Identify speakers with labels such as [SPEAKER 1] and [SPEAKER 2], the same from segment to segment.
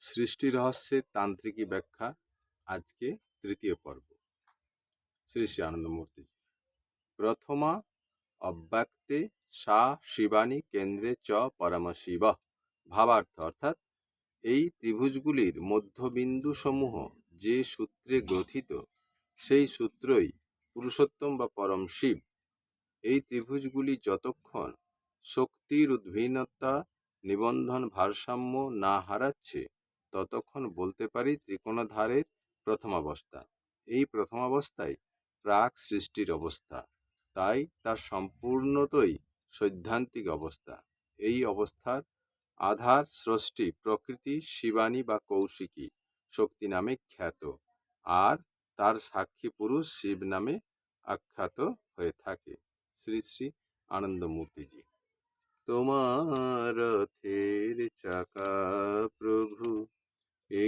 [SPEAKER 1] সৃষ্টি রহস্যের তান্ত্রিকী ব্যাখ্যা, আজকে তৃতীয় পর্ব। শ্রী শ্রী আনন্দমূর্তি প্রথমা অব্যক্তে সা শিবানী কেন্দ্রে চ পরম শিব, ভাবার্থ। অর্থাৎ এই ত্রিভুজগুলির মধ্যবিন্দু সমূহ যে সূত্রে গ্রথিত সেই সূত্রই পুরুষোত্তম বা পরম শিব। এই ত্রিভুজগুলি যতক্ষণ শক্তির উদ্ভিন্নতা, নিবন্ধন ভারসাম্য না হারাচ্ছে ততক্ষণ বলতে পারি ত্রিকোণাধারের প্রথম অবস্থা এই প্রথম অবস্থায় প্রাক সৃষ্টির অবস্থা, তাই তার সম্পূর্ণতই সৈদ্ধান্তিক অবস্থা। এই অবস্থার আধার স্রষ্টি প্রকৃতি শিবানী বা কৌশিকী, শক্তি নামে খ্যাত, আর তার সাক্ষী পুরুষ শিব নামে আখ্যাত হয়ে থাকে। শ্রী শ্রী আনন্দমূর্তিজি। তোমার চাকা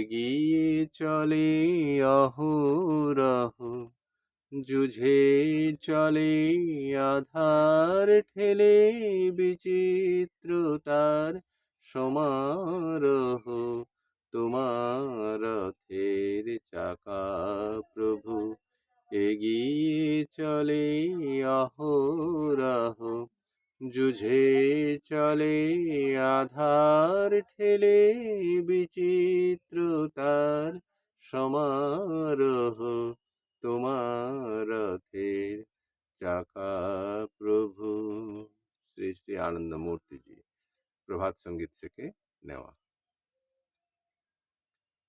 [SPEAKER 1] এগিয়ে চলে অহরহ। যুঝে চলে আধার ঠেলে বিচিত্রতার সমারোহ। তোমার রথের চাকা প্রভু, এগিয়ে চলে অহরহ। যুঝে চলে আধার ঠেলে বিচিত্রতার সমারোহ তোমার রথের চাকা প্রভু শ্রী শ্রী আনন্দমূর্তিজি প্রভাত সংগীত থেকে